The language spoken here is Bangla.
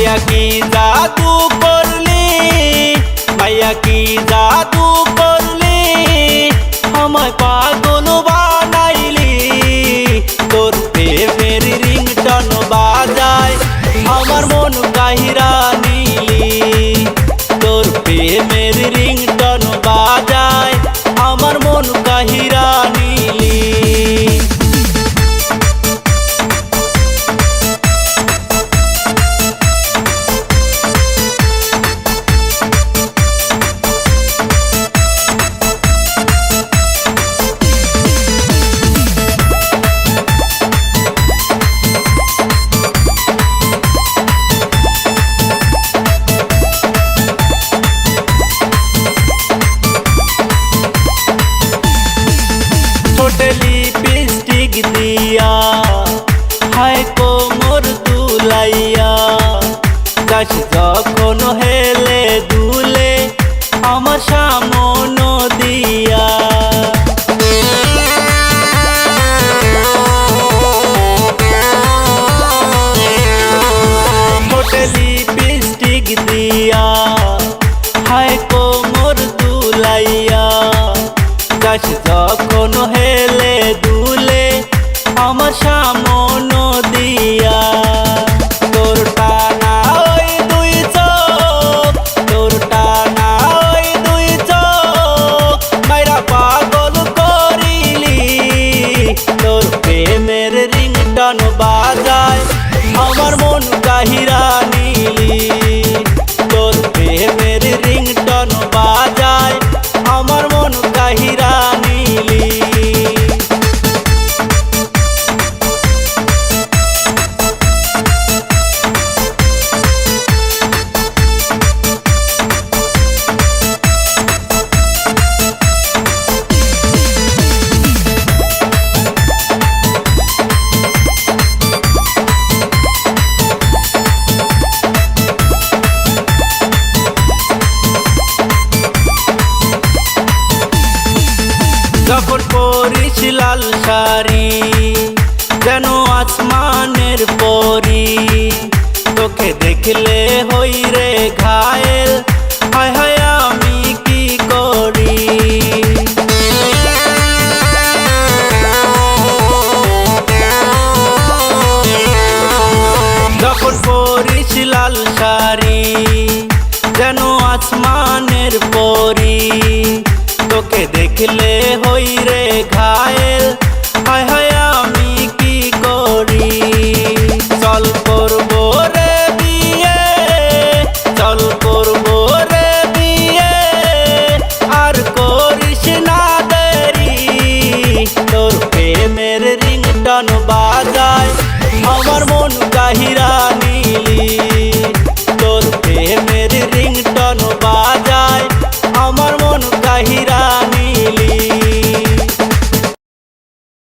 aquí আকাশ যখন হে তারি যেন আসমানের পরি। তোকে দেখলে হই রে ঘায়েল, হায় হায় কি করি? যখন পরিস লাল শাড়ি, যেন আসমানের পরি। তোকে দেখলে হই রে ঘায়েল I